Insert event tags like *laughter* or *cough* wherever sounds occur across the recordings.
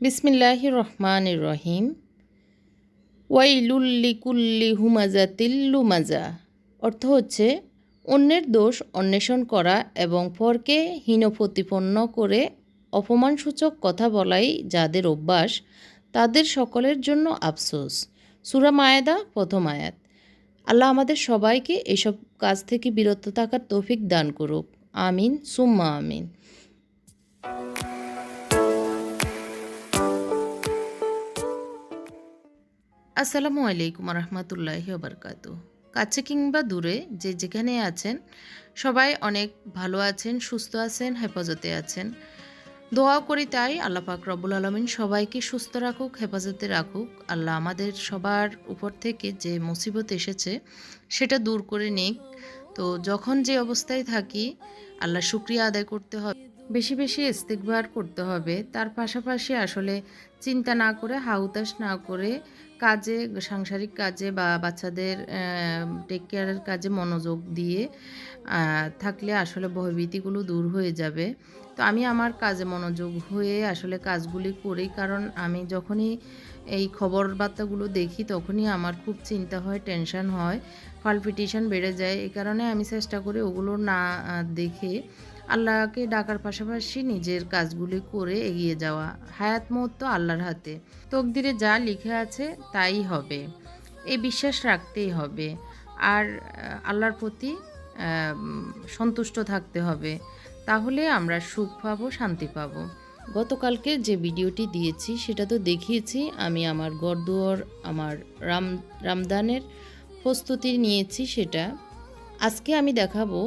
বিসমিল্লাহ রহমান রহিম ওয়াইলুল্লিকুল্লি হুমাজাতিল লুমাজা। অর্থ হচ্ছে, অন্যের দোষ অন্বেষণ করা এবং পরকে হীন প্রতিপন্ন করে অপমানসূচক কথা বলাই যাদের অভ্যাস, তাদের সকলের জন্য আফসোস। সুরা মায়েদা, প্রথম আয়াত। আল্লাহ আমাদের সবাইকে এসব কাজ থেকে বিরত থাকার তৌফিক দান করুক। আমিন, সুম্মা আমিন। আসসালামু আলাইকুম রহমতুল্লাহি ওবরকাত। কাছে কিংবা দূরে যে যেখানে আছেন, সবাই অনেক ভালো আছেন, সুস্থ আছেন, হেফাজতে আছেন। দোয়া করি তাই আল্লাহ পাক রব্বুল আলমিন সবাইকে সুস্থ রাখুক, হেফাজতে রাখুক। আল্লাহ আমাদের সবার উপর থেকে যে মুসিবত এসেছে, সেটা দূর করে নিক। তো যখন যে অবস্থায় থাকি, আল্লাহ শুক্রিয়া আদায় করতে হবে। বেশি বেশি ইস্তেকবার করতে হবে। তার পাশাপাশি আসলে চিন্তা না করে হাউতাস না করে কাজে, সাংসারিক কাজে বা বাচ্চাদের টেক কেয়ারের কাজে মনোযোগ দিয়ে থাকলে আসলে ভয়ভীতিগুলো দূর হয়ে যাবে। তো আমি আমার কাজে মনোযোগ হয়ে আসলে কাজগুলি করি, কারণ আমি যখনই এই খবর বার্তাগুলো দেখি তখনই আমার খুব চিন্তা হয় টেনশন হয় পালপিটেশন বেড়ে যায়। এই কারণে আমি চেষ্টা করি ওগুলো না দেখে আল্লাহকে ডাকার পাশাপাশি নিজের কাজগুলি করে এগিয়ে যাওয়া হায়াত মত আল্লাহর হাতে। তকদিরে যা লিখে আছে তাই হবে। এই বিশ্বাস রাখতেই হবে। আর আল্লাহর প্রতি সন্তুষ্ট থাকতে হবে। তাহলে আমরা সুখ পাবো, শান্তি পাবো। গতকালকে যে ভিডিওটি দিয়েছি সেটা তো দেখিয়েছি। আমি আমার গরদুয়ার আমার রাম, রামদানের প্রস্তুতি নিয়েছি সেটা। আজকে আমি দেখাবো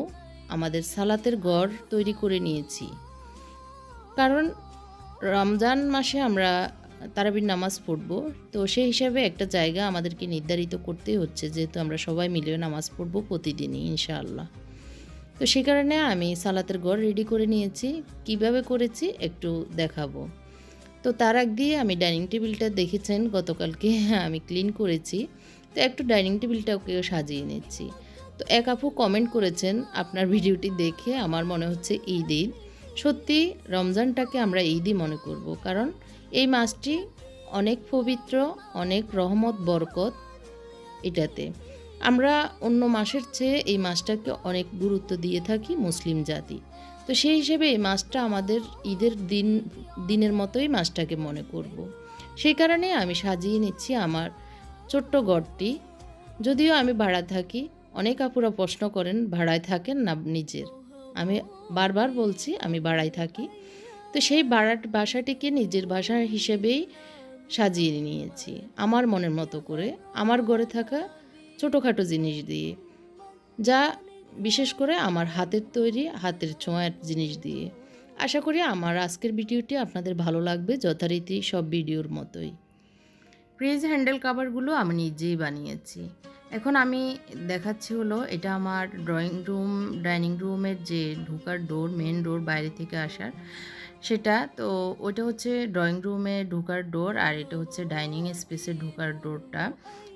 আমাদের সালাতের গড় তৈরি করে নিয়েছি। কারণ রমজান মাসে আমরা তারাবির নামাজ পড়ব, তো সেই হিসাবে একটা জায়গা আমাদেরকে নির্ধারিত করতেই হচ্ছে যেহেতু আমরা সবাই মিলে নামাজ পড়ব প্রতিদিনই, ইনশাআল্লাহ। তো সেই কারণে আমি সালাতের গড় রেডি করে নিয়েছি। কীভাবে করেছি একটু দেখাবো। তো তার আগ দিয়ে আমি ডাইনিং টেবিলটা দেখেছেন, গতকালকে আমি ক্লিন করেছি। তো একটু ডাইনিং টেবিলটাকে সাজিয়ে নিচ্ছি। তো এক আপু কমেন্ট করেছেন, আপনার ভিডিওটি দেখে আমার মনে হচ্ছে ঈদ ঈদ সত্যি, রমজানটাকে আমরা ঈদই মনে করব কারণ এই মাসটি অনেক পবিত্র, অনেক রহমত, বরকত এটাতে। আমরা অন্য মাসের চেয়ে এই মাসটাকে অনেক গুরুত্ব দিয়ে থাকি মুসলিম জাতি। তো সেই হিসেবে এই মাসটা আমাদের ঈদের দিন, দিনের মতোই মাসটাকে মনে করব। সেই কারণে আমি সাজিয়ে নিচ্ছি আমার ছোট্ট গড়টি যদিও আমি ভাড়া থাকি অনেক আপুরা প্রশ্ন করেন, ভাড়ায় থাকেন না নিজের? আমি বারবার বলছি, আমি ভাড়ায় থাকি। তো সেই ভাড়া বাসাটিকে নিজের ভাষা হিসেবেই সাজিয়ে নিয়েছি, আমার মনের মতো করে। আমার ঘরে থাকা ছোটোখাটো জিনিস দিয়ে, যা বিশেষ করে আমার হাতের তৈরি, হাতের ছোঁয়ার জিনিস দিয়ে। আশা করি আমার আজকের ভিডিওটি আপনাদের ভালো লাগবে, যথারীতি সব ভিডিওর মতোই। ফ্রিজ হ্যান্ডেল কাভারগুলো আমি নিজেই বানিয়েছি। এখন আমি দেখাচ্ছি হলো এটা আমার ড্রয়িং রুম ডাইনিং রুমের যে ঢোকার ডোর মেন ডোর বাইরে থেকে আসার, সেটা তো ওইটা হচ্ছে ড্রয়িং রুমে ঢোকার ডোর আর এটা হচ্ছে ডাইনিং স্পেসে ঢোকার ডোরটা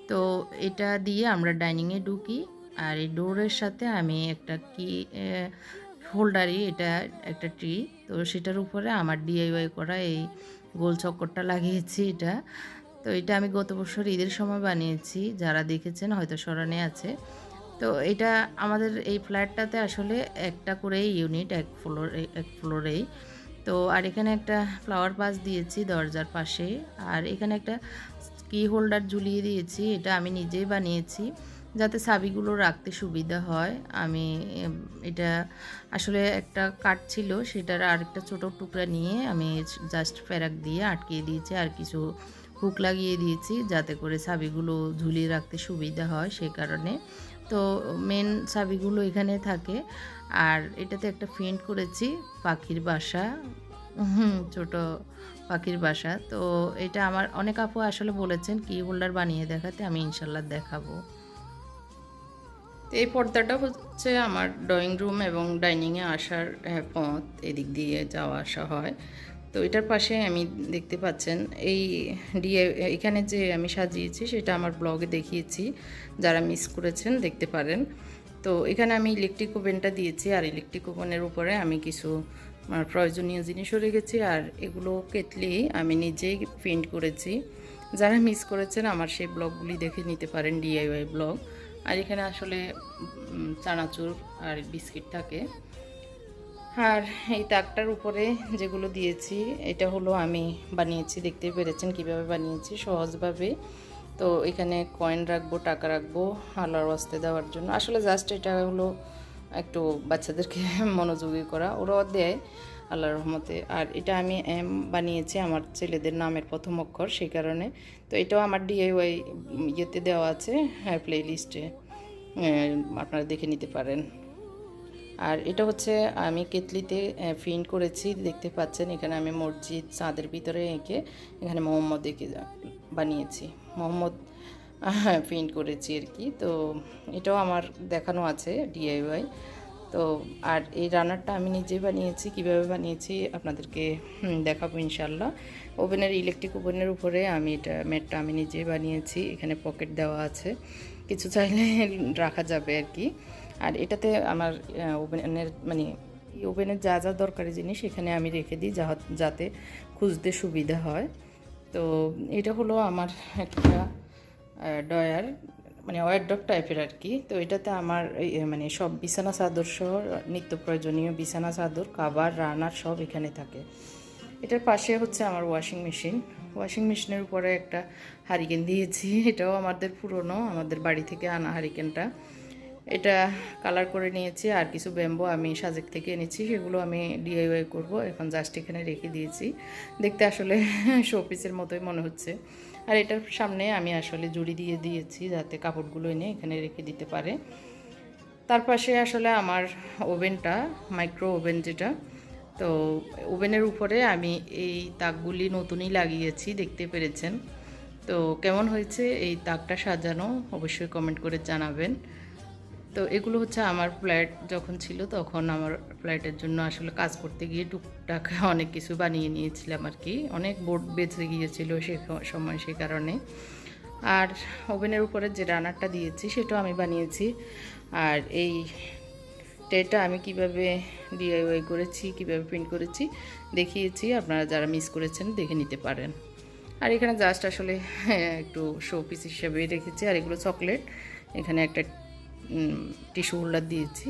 তো এটা দিয়ে আমরা ডাইনিংয়ে ঢুকি আর এই ডোরের সাথে আমি একটা কি হোল্ডারই এটা একটা ট্রি তো সেটার উপরে আমার ডিআইওয়াই করা এই গোল চক্করটা লাগিয়েছি এটা। তো এটা আমি গত বছর ঈদের সময় বানিয়েছি। যারা দেখেছেন হয়তো স্মরণে আছে। তো এটা আমাদের এই ফ্ল্যাটটাতে আসলে একটা করেই ইউনিট, এক ফ্লোর, এক ফ্লোরেই। তো আর এখানে একটা ফ্লাওয়ার পাস দিয়েছি দরজার পাশে। আর এখানে একটা কি হোল্ডার ঝুলিয়ে দিয়েছি, এটা আমি নিজেই বানিয়েছি। যাতে সাবিগুলো রাখতে সুবিধা হয়। আমি এটা আসলে একটা কাঠ ছিল, সেটার আরেকটা ছোটো টুকরা নিয়ে আমি জাস্ট ফেরাক দিয়ে আটকিয়ে দিয়েছি। আর কিছু হুক লাগিয়ে দিয়েছি যাতে করে চাবিগুলো ঝুলিয়ে রাখতে সুবিধা হয় সে কারণে। তো মেন চাবিগুলো এখানে থাকে। আর এটাতে একটা ফেন্ট করেছি, পাখির বাসা। ছোট পাখির বাসা। তো এটা আমার, অনেক আপু আসলে বলেছেন, কি হোল্ডার বানিয়ে দেখাতে আমি ইনশাল্লাহ দেখাবো। এই পর্দাটা হচ্ছে আমার ড্রয়িং রুম এবং ডাইনিংয়ে আসার পথ। এদিক দিয়ে যাওয়া আসা হয়। তো এটার পাশে আমি দেখতে পাচ্ছেন, এই ডিএ এখানে যে আমি সাজিয়েছি সেটা আমার ব্লগে দেখিয়েছি, যারা মিস করেছেন দেখতে পারেন। তো এখানে আমি ইলেকট্রিক ওভেনটা দিয়েছি, আর ইলেকট্রিক ওভেনের উপরে আমি কিছু আমার প্রয়োজনীয় জিনিসও রেখেছি, আর এগুলো কেটলি আমি নিজেই প্রিন্ট করেছি। যারা মিস করেছেন আমার সেই ব্লগগুলি দেখে নিতে পারেন ডিআইওয়াই ব্লগ আর এখানে আসলে চানাচুর আর বিস্কিট থাকে। আর এই তাকটার উপরে যেগুলো দিয়েছি, এটা হলো আমি বানিয়েছি। দেখতে পেরেছেন কীভাবে বানিয়েছি, সহজভাবে। তো এখানে কয়েন রাখব, টাকা রাখব আল্লাহর ওয়াস্তে দেওয়ার জন্য। আসলে জাস্ট এটা হলো একটু বাচ্চাদেরকে *laughs* মনোযোগী করা। ওরাও দেয় আল্লাহর রহমতে। আর এটা আমি এম বানিয়েছি আমার ছেলেদের নামের প্রথম অক্ষর, সেই কারণে। তো এটাও আমার ডিআইওয়াই ইয়েতে দেওয়া আছে হ্যাঁ প্লে লিস্টে আপনারা দেখে নিতে পারেন। আর এটা হচ্ছে আমি কেতলিতে প্রিন্ট করেছি, দেখতে পাচ্ছেন, এখানে আমি মসজিদ চাঁদের ভিতরে এঁকে এখানে মোহাম্মদ এঁকে বানিয়েছি। মোহাম্মদ প্রিন্ট করেছি আর কি। তো এটাও আমার দেখানো আছে ডিআইওয়াই তো আর এই রানারটা আমি নিজে বানিয়েছি, কীভাবে বানিয়েছি আপনাদেরকে দেখাবো ইনশাল্লাহ ওভেনের ইলেকট্রিক ওভেনের উপরে আমি এটা, ম্যাটটা আমি নিজে বানিয়েছি, এখানে পকেট দেওয়া আছে। কিছু চাইলে রাখা যাবে আর কি। আর এটাতে আমার ওভেনের মানে ওভেনের যা যা দরকারি জিনিস এখানে আমি রেখে দিই যা যাতে খুঁজতে সুবিধা হয়। তো এটা হলো আমার একটা ডয়ার মানে ওয়ারড্রপ টাইপের আর কি। তো এটাতে আমার মানে সব বিছানা চাদর সহ, নিত্য প্রয়োজনীয় বিছানা চাদর, কাবার, রানার সব এখানে থাকে। এটার পাশে হচ্ছে আমার ওয়াশিং মেশিন। ওয়াশিং মেশিনের উপরে একটা হারিকেন দিয়েছি। এটাও আমাদের পুরনো, আমাদের বাড়ি থেকে আনা হারিকেনটা। এটা কালার করে নিয়েছি, আর কিছু ব্যাম্বো আমি সাজেক থেকে এনেছি, সেগুলো আমি ডিআইওয়াই করব, এখন জাস্ট এখানে রেখে দিয়েছি। দেখতে আসলে *laughs* শোপিসের মতোই মনে হচ্ছে। আর এটার সামনে আমি আসলে জুড়ি দিয়ে দিয়েছি, যাতে কাপড়গুলো এনে এখানে রেখে দিতে পারে। তার পাশে আসলে আমার ওভেনটা মাইক্রো ওভেন যেটা, তো ওভেনের উপরে আমি এই তাকগুলি নতুনই লাগিয়েছি, দেখতে পেরেছেন। তো কেমন হয়েছে এই তাকটা সাজানো, অবশ্যই কমেন্ট করে জানাবেন। তো এগুলো হচ্ছে আমার ফ্ল্যাট যখন ছিল তখন আমার ফ্ল্যাটের জন্য আসলে কাজ করতে গিয়ে টুকটাক *laughs* অনেক কিছু বানিয়ে নিয়েছিলাম আর কি। অনেক বোর্ড বেঁচে গিয়েছিল সে সময় সে কারণে। আর ওভেনের উপরে যে রানারটা দিয়েছি সেটাও আমি বানিয়েছি। আর এই ট্রেটা আমি কীভাবে ডিআইওয়াই করেছি কীভাবে প্রিন্ট করেছি দেখিয়েছি আপনারা যারা মিস করেছেন দেখে নিতে পারেন। আর এখানে জাস্ট আসলে হ্যাঁ, একটু শো পিস হিসেবে রেখেছি। আর এগুলো চকলেট এখানে একটা টিস্যু হোল্ডার দিয়েছি।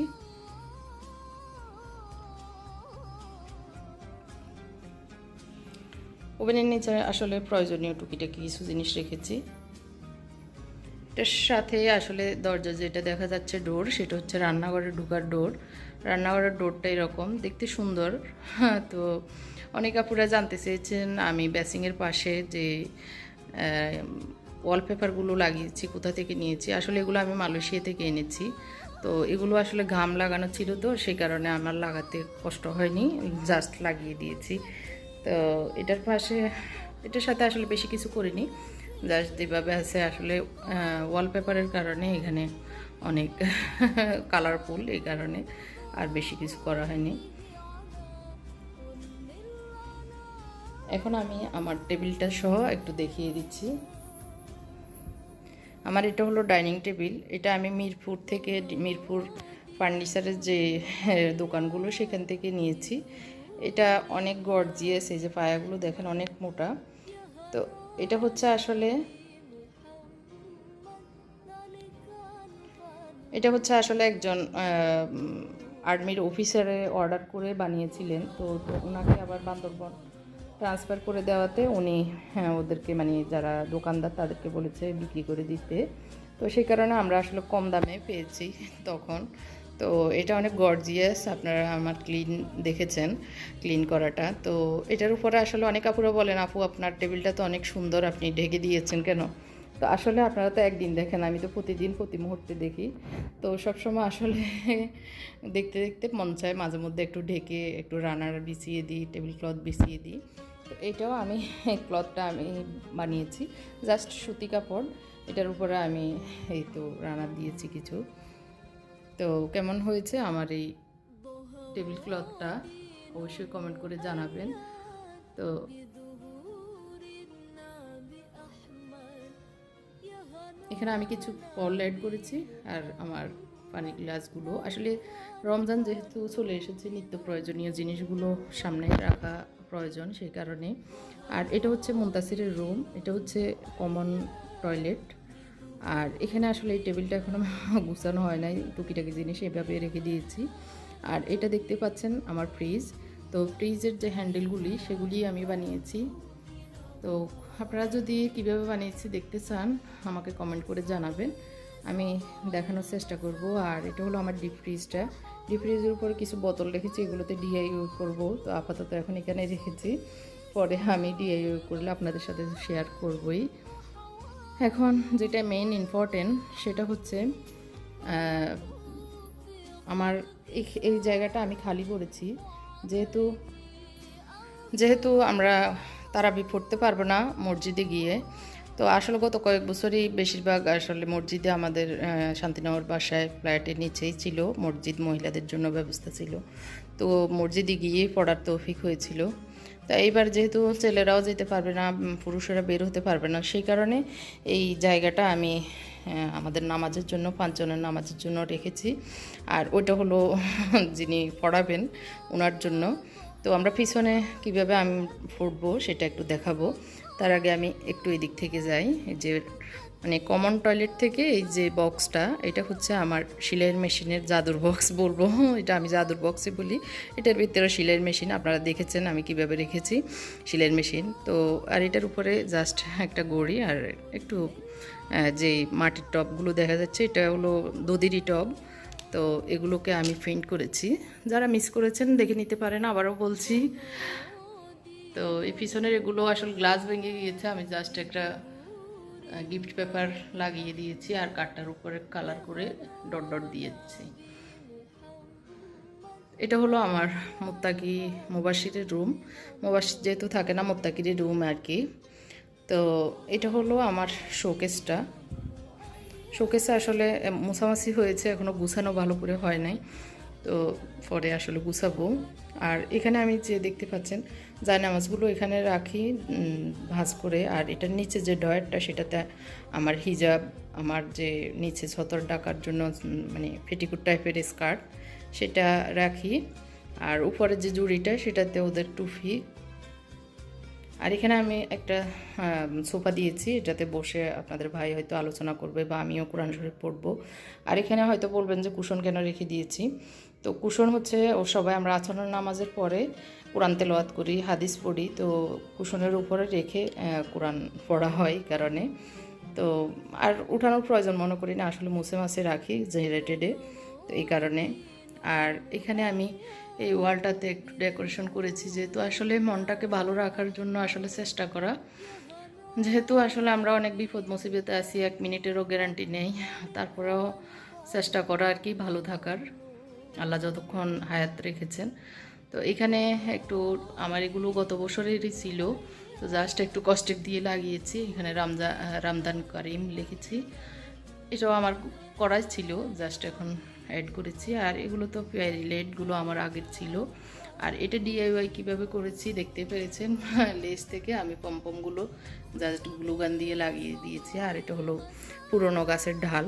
ওভেনের নিচে আসলে প্রয়োজনীয় টুকিটাকি কিছু জিনিস রেখেছি। এটার সাথে আসলে দরজা যেটা দেখা যাচ্ছে ডোর সেটা হচ্ছে রান্নাঘরে ঢুকার ডোর রান্নাঘরের ডোরটা এরকম দেখতে সুন্দর। হ্যাঁ, তো অনেক আপুরা জানতে চেয়েছেন আমি বেসিংয়ের পাশে যে ওয়ালপেপারগুলো লাগিয়েছি, কোথা থেকে নিয়েছি? আসলে এগুলো আমি মালয়েশিয়া থেকে এনেছি। তো এগুলো আসলে ঘাম লাগানো ছিল তো সেই কারণে আমার লাগাতে কষ্ট হয়নি জাস্ট লাগিয়ে দিয়েছি। তো এটার পাশে, এটার সাথে আসলে বেশি কিছু করিনি। জাস্ট যেভাবে আছে আসলে ওয়ালপেপারের কারণে এখানে অনেক *laughs* কালারফুল এই কারণে আর বেশি কিছু করা হয়নি। এখন আমি আমার টেবিলটা সহ একটু দেখিয়ে দিচ্ছি। আমার এটা হলো ডাইনিং টেবিল। এটা আমি মিরপুর থেকে মিরপুর ফার্নিচারের যে হ্যাঁ, দোকানগুলো সেখান থেকে নিয়েছি। এটা অনেক গর্জিয়াস এই যে পায়াগুলো দেখেন অনেক মোটা। তো এটা হচ্ছে আসলে এটা হচ্ছে আসলে একজন আর্মির অফিসারে অর্ডার করে বানিয়েছিলেন। তো তো ওনাকে আবার বান্দরবন ট্রান্সফার করে দেওয়াতে উনি হ্যাঁ ওদেরকে মানে যারা দোকানদার তাদেরকে বলেছে বিক্রি করে দিতে। তো সেই কারণে আমরা আসলে কম দামে পেয়েছি তখন। তো এটা অনেক গর্জিয়াস আপনারা আমার ক্লিন দেখেছেন ক্লিন করাটা। তো এটার উপরে আসলে অনেক আপুরা বলেন, আপু, আপনার টেবিলটা তো অনেক সুন্দর, আপনি ঢেকে দিয়েছেন কেন? তো আসলে আপনারা তো একদিন দেখেন, আমি তো প্রতিদিন, প্রতি মুহূর্তে দেখি। তো সবসময় আসলে *laughs* দেখতে দেখতে মন চায় মাঝে মধ্যে একটু ঢেকে, একটু রানার বিছিয়ে দিই, টেবিল ক্লথ বিছিয়ে দিই। তো এটাও আমি ক্লথটা আমি বানিয়েছি। জাস্ট সুতি কাপড়, এটার উপরে আমি এই তো রানার দিয়েছি কিছু। তো কেমন হয়েছে আমার এই টেবিল ক্লথটা অবশ্যই কমেন্ট করে জানাবেন। তো এখানে আমি কিছু ফল অ্যাড করেছি, আর আমার পানির গ্লাসগুলো। আসলে রমজান যেহেতু চলে এসেছে, নিত্য প্রয়োজনীয় জিনিসগুলো সামনে রাখা প্রয়োজন সেই কারণে। আর এটা হচ্ছে মুন্তাসিরের রুম, এটা হচ্ছে কমন টয়লেট। আর এখানে আসলে এই টেবিলটা এখনও *laughs* গুছানো হয় নাই, টুকিটাকি জিনিস এভাবে রেখে দিয়েছি। আর এটা দেখতে পাচ্ছেন আমার ফ্রিজ। তো ফ্রিজের যে হ্যান্ডেলগুলি, সেগুলি আমি বানিয়েছি। তো আপনারা যদি কীভাবে বানিয়েছি দেখতে চান, আমাকে কমেন্ট করে জানাবেন। আমি দেখানোর চেষ্টা করব, আর এটা হলো আমার ডিপ ফ্রিজটা ডিপ ফ্রিজের উপরে কিছু বোতল রেখেছি, এগুলোতে ডিআই করব। তো আপাতত এখন এখানে রেখেছি। পরে আমি ডিআই করলে আপনাদের সাথে শেয়ার করবই। এখন যেটা মেইন ইম্পর্টেন্ট সেটা হচ্ছে আমার এই জায়গাটা আমি খালি করেছি। যেহেতু যেহেতু আমরা তারাবি পড়তে পারব না মসজিদে গিয়ে তো আসলে গত কয়েক বছরই বেশিরভাগ আসলে মসজিদে আমাদের শান্তিনগর বাসায় ফ্ল্যাটের নিচেই ছিল, মসজিদ মহিলাদের জন্য ব্যবস্থা ছিল। তো মসজিদে গিয়েই পড়ার তৌফিক হয়েছিল। তা এইবার যেহেতু ছেলেরাও যেতে পারবে না পুরুষেরা বের হতে পারবে না, সেই কারণে এই জায়গাটা আমি আমাদের নামাজের জন্য, পাঁচজনের নামাজের জন্য রেখেছি। আর ওইটা হলো *laughs* যিনি পড়াবেন ওনার জন্য। তো আমরা পিছনে কীভাবে আমি ফুটবো সেটা একটু দেখাবো। তার আগে আমি একটু এদিক থেকে যাই। যে মানে কমন টয়লেট থেকে এই যে বক্সটা এটা হচ্ছে আমার সেলাইয়ের মেশিনের জাদুর বক্স বলব। *laughs* এটা আমি জাদুর বক্সে বলি। এটার ভিতরে সেলাইয়ের মেশিন আপনারা দেখেছেন আমি কীভাবে রেখেছি সেলাইয়ের মেশিন তো, আর এটার উপরে জাস্ট একটা গড়ি আর একটু যে মাটির টবগুলো দেখা যাচ্ছে, এটা হলো দদিরি টব তো এগুলোকে আমি প্রিন্ট করেছি। যারা মিস করেছেন দেখে নিতে পারেন, আবারও বলছি। তো এই পিছনের এগুলো আসলে গ্লাস ভেঙে গিয়েছে, আমি জাস্ট একটা গিফট পেপার লাগিয়ে দিয়েছি আর কাঠটার উপরে কালার করে ডট ডট দিয়েছি। এটা হলো আমার মোত্তাকি মুবাসিরের রুম মুবাসির যেহেতু থাকে না মোত্তাকির রুম আর কি। তো এটা হলো আমার শোকেসটা শোকেসে আসলে মোছামাছি হয়েছে এখনও গুছানো ভালো করে হয় নাই। তো পরে আসলে গুছাবো। আর এখানে আমি যে দেখতে পাচ্ছেন জায়নামাজগুলো এখানে রাখি ভাঁজ করে। আর এটার নিচে যে ডয়ারটা সেটাতে আমার হিজাব, আমার যে নিচে ছতর ডাকার জন্য মানে ফেটিকুট টাইপের স্কার্ট, সেটা রাখি। আর উপরে যে জুড়িটা, সেটাতে ওদের টুফি। আর এখানে আমি একটা সোফা দিয়েছি, এটাতে বসে আপনাদের ভাই হয়তো আলোচনা করবে বা আমিও কোরআন শরীফ পড়ব। আর এখানে হয়তো বলবেন যে কুশন কেন রেখে দিয়েছি? তো কুশন হচ্ছে, ও সবাই আমরা আচরণ নামাজের পরে কোরআন তেলাওয়াত করি, হাদিস পড়ি, তো কুশনের উপরে রেখে কোরআন পড়া হয় কারণে। তো আর উঠানোর প্রয়োজন মনে করি না, আসলে মুছে মাছে রাখি জেনারেটেডে তো এই কারণে। আর এখানে আমি এই ওয়ালটাতে একটু ডেকোরেশন করেছি, যেহেতু আসলে মনটাকে ভালো রাখার জন্য আসলে চেষ্টা করা। যেহেতু আসলে আমরা অনেক বিপদ মুসিবতে আছি, এক মিনিটেরও গ্যারান্টি নেই, তারপরেও চেষ্টা করা আর কি ভালো থাকার। আল্লাহ যতক্ষণ হায়াত রেখেছেন। তো এখানে একটু আমার এগুলো গত বছরেরই ছিল। তো জাস্ট একটু কষ্টের দিয়ে লাগিয়েছি। এখানে রামজা, রামদান করিম লিখেছি। এটাও আমার করাই ছিল। জাস্ট এখন অ্যাড করেছি। আর এগুলো তো লেটগুলো আমার আগের ছিল। আর এটা ডিআইওয়াই কীভাবে করেছি দেখতে পেরেছেন? *laughs* লেস থেকে আমি পমপমগুলো জাস্ট গ্লুগান দিয়ে লাগিয়ে দিয়েছি। আর এটা হলো পুরনো গাছের ঢাল।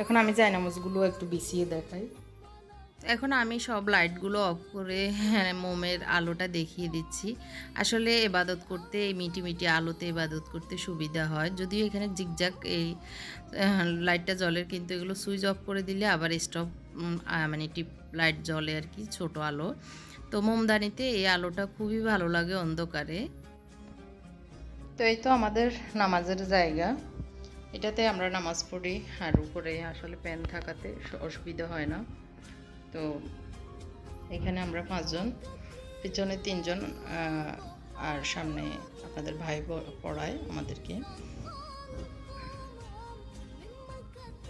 এখন আমি জায়নামাজগুলো একটু বিছিয়ে দেখাই। এখন আমি সব লাইটগুলো অফ করে হ্যাঁ, মোমের আলোটা দেখিয়ে দিচ্ছি। আসলে এবাদত করতে এই মিটি মিটি আলোতে এবাদত করতে সুবিধা হয়। যদিও এখানে জিগজাক এই লাইটটা জলের কিন্তু এগুলো সুইচ অফ করে দিলে আবার স্টপ মানে টিপ লাইট জ্বলে আর কি ছোট আলো। তো মোমদানিতে এই আলোটা খুবই ভালো লাগে অন্ধকারে। তো এই তো আমাদের নামাজের জায়গা। এটাতে আমরা নামাজ পড়ি আর উপরে আসলে প্যান থাকাতে অসুবিধা হয় না। তো এখানে আমরা পাঁচজন, পিছনে তিনজন আর সামনে আপনাদের ভাই পড়ায় আমাদেরকে।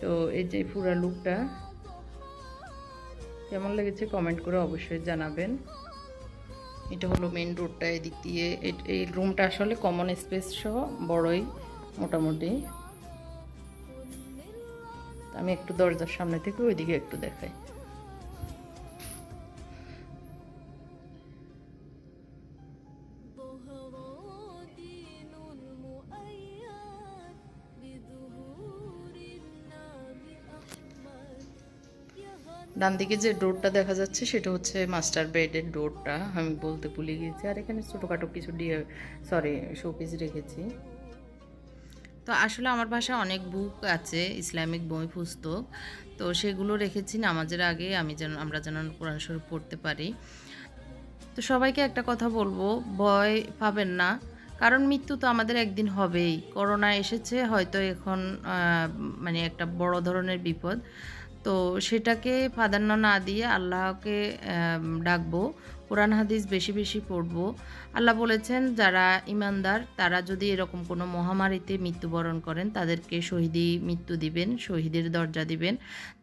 তো এই যে পুরা লুকটা কেমন লেগেছে কমেন্ট করে অবশ্যই জানাবেন। এটা হলো মেন রোডটা এদিক দিয়ে এই রুমটা আসলে কমন স্পেস সহ, বড়ই, মোটামুটি। আমি একটু দরজার সামনে থেকে ওইদিকে একটু দেখাই। ডান দিকে যে ডোরটা দেখা যাচ্ছে, সেটা হচ্ছে মাস্টার বেডের ডোরটা। আমি বলতে ভুলে গিয়েছি, আর এখানে ছোটোখাটো কিছু ডিয়ার সরি শোপিস রেখেছি। তো আসলে আমার বাসায় অনেক বুক আছে ইসলামিক বই, পুস্তক। তো সেগুলো রেখেছি নামাজের আগে, আমি যেন, আমরা যেন কোরআন শরীফ পড়তে পারি। তো সবাইকে একটা কথা বলব, ভয় পাবেন না। কারণ মৃত্যু তো আমাদের একদিন হবেই। করোনা এসেছে, হয়তো এখন মানে একটা বড় ধরনের বিপদ। তো সেটাকে প্রাধান্য না দিয়ে আল্লাহকে ডাকবো। কোরআন হাদিস বেশি বেশি পড়ব। আল্লাহ বলেছেন, যারা ইমানদার তারা যদি এরকম কোনো মহামারীতে মৃত্যুবরণ করেন, তাদেরকে শহীদি মৃত্যু দিবেন, শহীদের দরজা দিবেন।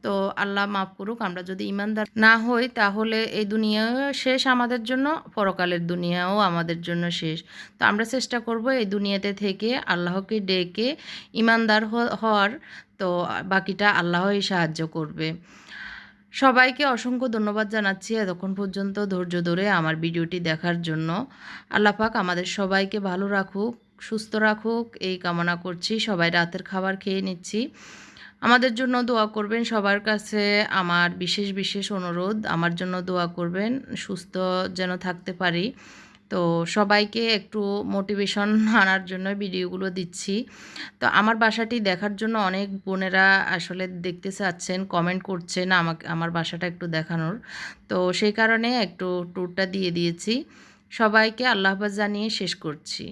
তো আল্লাহ মাফ করুক, আমরা যদি ইমানদার না হই, তাহলে এই দুনিয়াও শেষ আমাদের জন্য, পরকালের দুনিয়াও আমাদের জন্য শেষ। তো আমরা চেষ্টা করব এই দুনিয়াতে থেকে আল্লাহকে ডেকে ইমানদার হওয়ার, তো বাকিটা আল্লাহই সাহায্য করবে। সবাইকে অসংখ্য ধন্যবাদ জানাচ্ছি এতক্ষণ পর্যন্ত ধৈর্য ধরে আমার ভিডিওটি দেখার জন্য। আল্লাপাক আমাদের সবাইকে ভালো রাখুক, সুস্থ রাখুক, এই কামনা করছি। সবাই রাতের খাবার খেয়ে নিচ্ছি। আমাদের জন্য দোয়া করবেন সবার কাছে আমার বিশেষ বিশেষ অনুরোধ। আমার জন্য দোয়া করবেন সুস্থ যেন থাকতে পারি। তো সবাইকে একটু মোটিভেশন *laughs* আনার জন্য ভিডিওগুলো দিচ্ছি। তো আমার বাসাটি দেখার জন্য অনেক বোনেরা আসলে দেখতে চাচ্ছেন কমেন্ট করছেন আমাকে, আমার বাসাটা একটু দেখানোর। তো সেই কারণে একটু ট্যুরটা দিয়ে দিয়েছি। সবাইকে আল্লাহবাদ জানিয়ে শেষ করছি।